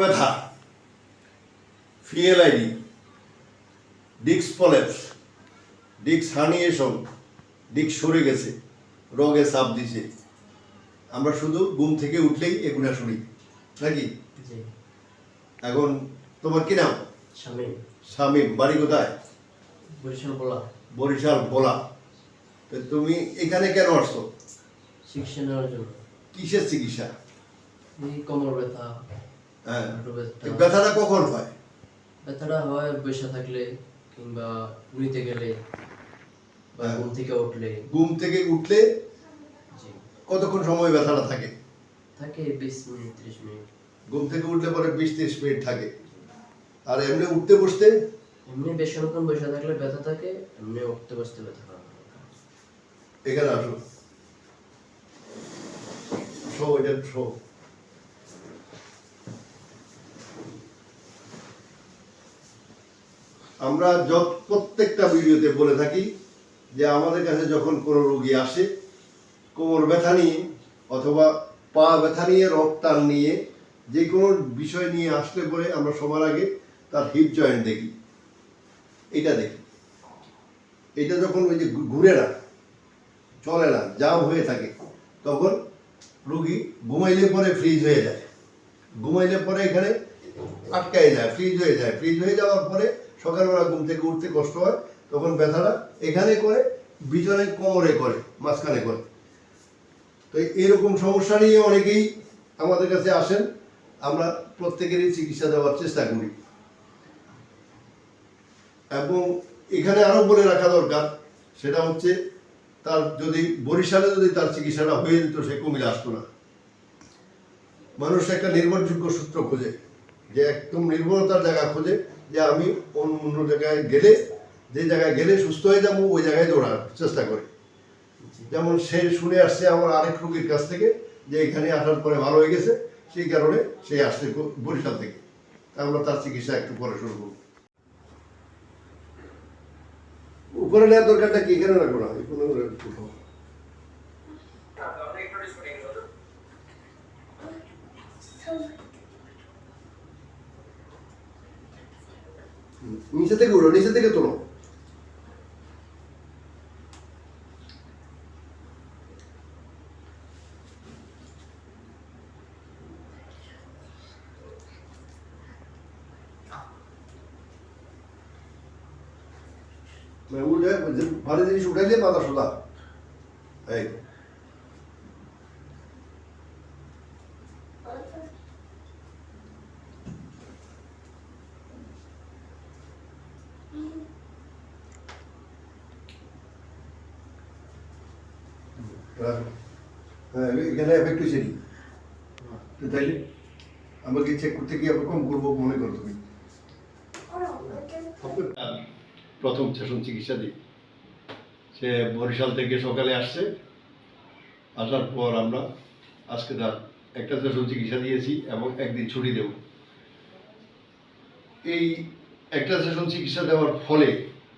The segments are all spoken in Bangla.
ব্যথা ফিএলআইডি ডিক্স পলেপস ডিক্স হার্নিয়েশন ডিক্স সরে গেছে রোগে চাপ দিছে। আমরা শুধু ঘুম থেকে উঠলেই এগুলা শুনি নাকি? এখন তোমার কি নাম? স্বামী শামীম বাড়ি কোথায়? বরিশাল বলা। বরিশাল ভোলা তো তুমি এখানে কেন আসছো? চিকিৎসা নেওয়ার জন্য। কিসের চিকিৎসা? কোমর ব্যথা। হ্যাঁ। ব্যথাটা কখন হয়? ব্যথাটা হয় বসে থাকলে কিংবা নিতে গেলে বা হ্যাঁ। ঘুম থেকে উঠলে। ঘুম থেকে উঠলে কতক্ষণ সময় ব্যথাটা থাকে? থাকে বিশ মিনিট ত্রিশ মিনিট। ঘুম থেকে উঠলে পরে বিশ তিরিশ মিনিট থাকে। আর এমনি উঠতে বসতে? এমনি বেশি অনেকক্ষণ বসে থাকলে ব্যথা থাকে এমনি উঠতে বসতে ব্যথা করে এখানে আসো শো এটা শো। আমরা যত প্রত্যেকটা ভিডিওতে বলে থাকি যে আমাদের কাছে যখন কোনো রোগী আসে, কোমর ব্যথা নিয়ে অথবা পা ব্যথা নিয়ে রক্তান নিয়ে যে কোনো বিষয় নিয়ে আসলে পরে আমরা সবার আগে তার হিপ জয়েন্ট দেখি। এটা দেখি। এটা যখন ওই যে ঘুরে না, চলে না জাম হয়ে থাকে, তখন রুগী ঘুমাইলে পরে ফ্রিজ হয়ে যায়। ঘুমাইলে পরে এখানে আটকায় যায় ফ্রিজ হয়ে যায়। ফ্রিজ হয়ে যাওয়ার পরে সকালবেলা ঘুম থেকে উঠতে কষ্ট হয়, তখন ব্যথাটা এখানে করে, বিছানায় কোমরে করে, মাঝখানে করে। তো এরকম সমস্যা নিয়ে অনেকেই আমাদের কাছে আসেন, আমরা প্রত্যেকেরই চিকিৎসা দেওয়ার চেষ্টা করি। এবং এখানে আরও বলে রাখা দরকার, সেটা হচ্ছে তার যদি, বরিশালে যদি তার চিকিৎসাটা হয়ে যেত, সে কুমিল্লা আসতো না। মানুষ একটা নির্ভরযোগ্য সূত্র খোঁজে, যে একদম নির্ভরতার জায়গা খোঁজে যে আমি অন্য অন্য জায়গায় গেলে যে জায়গায় গেলে সুস্থ হয়ে যাব ওই জায়গায় দৌড়ার চেষ্টা করে। যেমন সে শুনে আসছে আমার আরেক রোগীর কাছ থেকে যে এখানে আসার পরে ভালো হয়ে গেছে সেই কারণে সে আসছে বরিশাল থেকে। তা আমরা তার চিকিৎসা একটু পরে শুরু করব। উপরে নেওয়ার দরকারটা কি? এখানে রাখব না? কোনো উঠাও। নিচে থেকে উঠো নিচে থেকে তোলো। মানে উঠে ভারী জিনিস উঠাইলে মাথা সোজা। এই। এখানে এফেক্ট তো তাইলে আমাকে চেক করতে গিয়ে কম করব মনে করো তুমি। প্রথম সেশন চিকিৎসা দিই। সে বরিশাল থেকে সকালে আসছে। আসার পর আমরা আজকে তার একটা সেশন চিকিৎসা দিয়েছি এবং একদিন ছুটি দেব। এই একটা সেশন চিকিৎসা দেওয়ার ফলে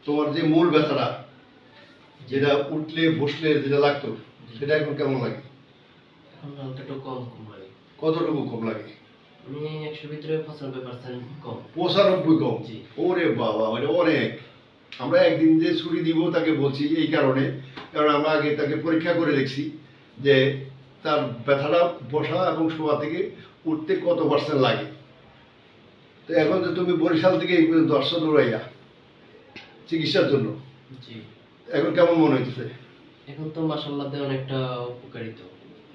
তোমার যে মূল ব্যথাটা যেটা উঠলে বসলে যেটা লাগতো সেটা এখন কেমন লাগে? কতটুকু কম লাগে? কম। পঁচানব্বই কম? ওরে বাবা মানে অনেক। আমরা একদিন যে ছুটি দিব তাকে বলছি এই কারণে কারণ আমরা আগে তাকে পরীক্ষা করে দেখছি যে তার ব্যথাটা বসা এবং শোয়া থেকে উঠতে কত পার্সেন্ট লাগে। তো এখন তো তুমি বরিশাল থেকে দর্শন পর্যন্ত দৌড়াইয়া চিকিৎসার জন্য। জি। এখন কেমন মনে হচ্ছে এখন তো মাসাল্লাহ দিয়ে অনেকটা উপকারিত।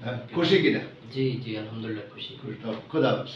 হ্যাঁ খুশি কিনা? জি জি আলহামদুলিল্লাহ খুশি। খোদা হাফেজ।